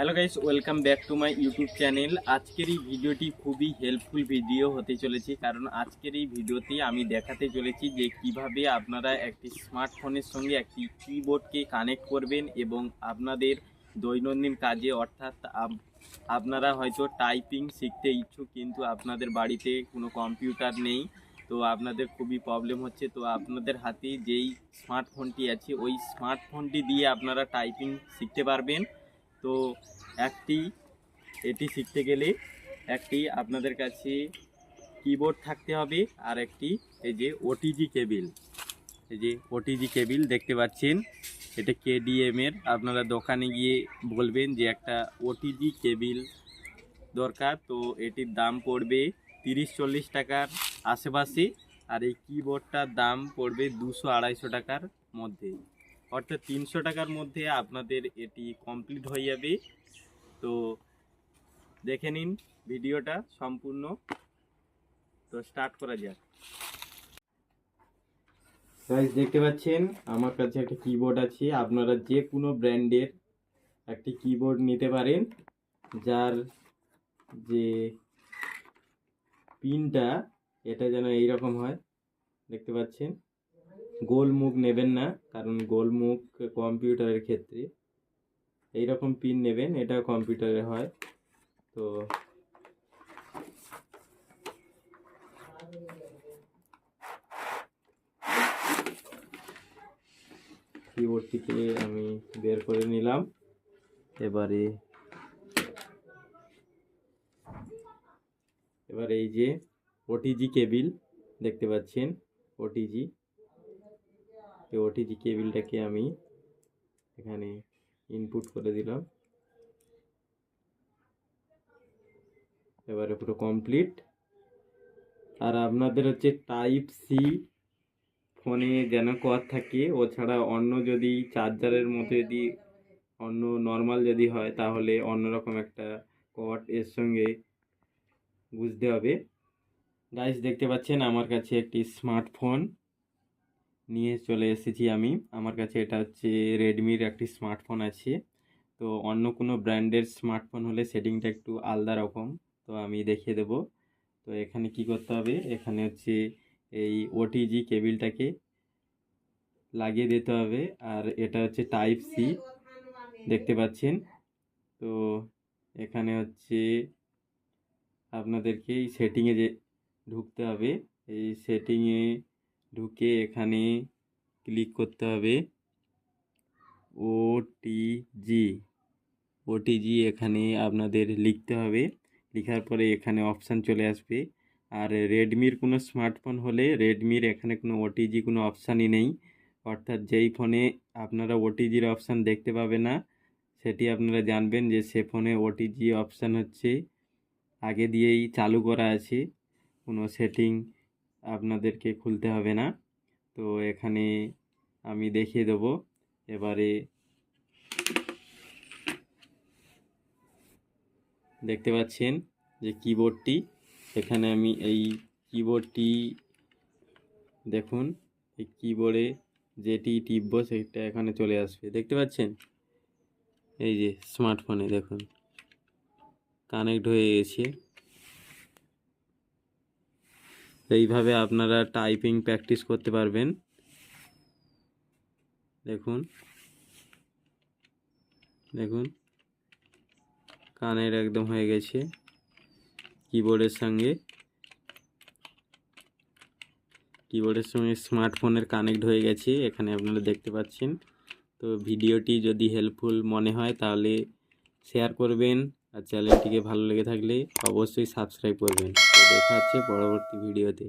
Hello guys welcome back to my YouTube channel আজকের এই ভিডিওটি খুবই হেল্পফুল ভিডিও হতে চলেছে, কারণ আজকের এই ভিডিওতে আমি দেখাতে চলেছি যে কীভাবে আপনারা একটি স্মার্টফোনের সঙ্গে একটি কিবোর্ডকে কানেক্ট করবেন এবং আপনাদের দৈনন্দিন কাজে, অর্থাৎ আপনারা হয়তো টাইপিং শিখতে ইচ্ছুক, কিন্তু আপনাদের বাড়িতে কোনো কম্পিউটার নেই, তো আপনাদের খুবই প্রবলেম হচ্ছে। তো আপনাদের হাতে যেই স্মার্টফোনটি আছে, ওই স্মার্টফোনটি দিয়ে আপনারা টাইপিং শিখতে পারবেন। তো একটি, এটি শিখতে গেলে একটি আপনাদের কাছে কিবোর্ড থাকতে হবে আর একটি এই যে ওটিজি কেবিল এই যে ওটিজি কেবিল দেখতে পাচ্ছেন, এটা কেডিএম এর। আপনারা দোকানে গিয়ে বলবেন যে একটা ওটিজি কেবিল দরকার, তো এটির দাম পড়বে তিরিশ চল্লিশ টাকার আশেপাশে আর এই কিবোর্ডটার দাম পড়বে দুশো আড়াইশো টাকার মধ্যে। অর্থাৎ তিনশো টাকার মধ্যে আপনাদের এটি কমপ্লিট হয়ে যাবে। তো দেখে নিন ভিডিওটা সম্পূর্ণ। তো স্টার্ট করা যাক। গাইস দেখতে পাচ্ছেন, আমার কাছে একটা কিবোর্ড আছে। আপনারা যে কোনো ব্র্যান্ডের একটি কিবোর্ড নিতে পারেন, যার যে পিনটা, এটা যেন এইরকম হয়। দেখতে পাচ্ছেন? গোল মুখ নেবেন না, কারণ গোল মুখ কম্পিউটারের ক্ষেত্রে। এইরকম পিন নেবেন, এটা কম্পিউটারে হয়। তো কিবোর্ডটিকে আমি বের করে নিলাম। এবারে, এবার এই যে ওটিজি কেবিল দেখতে পাচ্ছেন ওটিজি এই ওটিজি কেবিলটাকে আমি এখানে ইনপুট করে দিলাম। এবারে পুরো কমপ্লিট আর আপনাদের হচ্ছে টাইপ সি ফোনে যেন কর থাকে, ও ছাড়া অন্য যদি চার্জারের মতো যদি অন্য নর্মাল যদি হয়, তাহলে অন্যরকম একটা কট এর সঙ্গে বুঝতে হবে। গাইস দেখতে পাচ্ছেন আমার কাছে একটি স্মার্টফোন নিয়ে চলে এসেছি আমি। আমার কাছে এটা হচ্ছে রেডমির একটি স্মার্টফোন আছে। তো অন্য কোনো ব্র্যান্ডের স্মার্টফোন হলে সেটিংটা একটু আলাদা রকম। তো আমি দেখিয়ে দেবো। তো এখানে কি করতে হবে? এখানে হচ্ছে এই ওটিজি কেবিলটাকে লাগিয়ে দিতে হবে। আর এটা হচ্ছে টাইপ সি দেখতে পাচ্ছেন? তো এখানে হচ্ছে আপনাদেরকে এই সেটিংয়ে যে ঢুকতে হবে। এই সেটিংয়ে ঢুকে এখানে ক্লিক করতে হবে ওটিজি ওটিজি এখানে আপনাদের লিখতে হবে। লেখার পরে এখানে অপশান চলে আসবে। আর রেডমির কোনো স্মার্টফোন হলে রেডমির এখানে কোনো ওটিজি কোনো অপশানই নেই। অর্থাৎ যেই ফোনে আপনারা ওটিজির অপশান দেখতে পাবে না, সেটি আপনারা জানবেন যে সে ফোনে ওটিজি অপশান হচ্ছে। আগে দিয়েই চালু করা আছে কোনো সেটিং আপনাদেরকে খুলতে হবে না। তো এখানে আমি দেখিয়ে দেবো। এবারে দেখতে পাচ্ছেন যে কিবোর্ডটি এখানে আমি এই কিবোর্ডটি দেখুন, এই কিবোর্ডে যেটি টিপবো সেটা এখানে চলে আসবে। দেখতে পাচ্ছেন? এই যে স্মার্টফোনে দেখুন। কানেক্ট হয়ে গেছে। এইভাবে আপনারা টাইপিং প্র্যাকটিস করতে পারবেন। দেখুন। দেখুন। কানের একদম হয়ে গেছে কিবোর্ডের সঙ্গে। কিবোর্ডের সঙ্গে স্মার্টফোনের কানেক্ট হয়ে গেছে, এখানে আপনারা দেখতে পাচ্ছেন। তো ভিডিওটি যদি হেল্পফুল মনে হয়, তাহলে শেয়ার করবেন। আর চ্যানেলটিকে ভালো লেগে থাকলে অবশ্যই সাবস্ক্রাইব করবেন। তো দেখা হচ্ছে পরবর্তী ভিডিওতে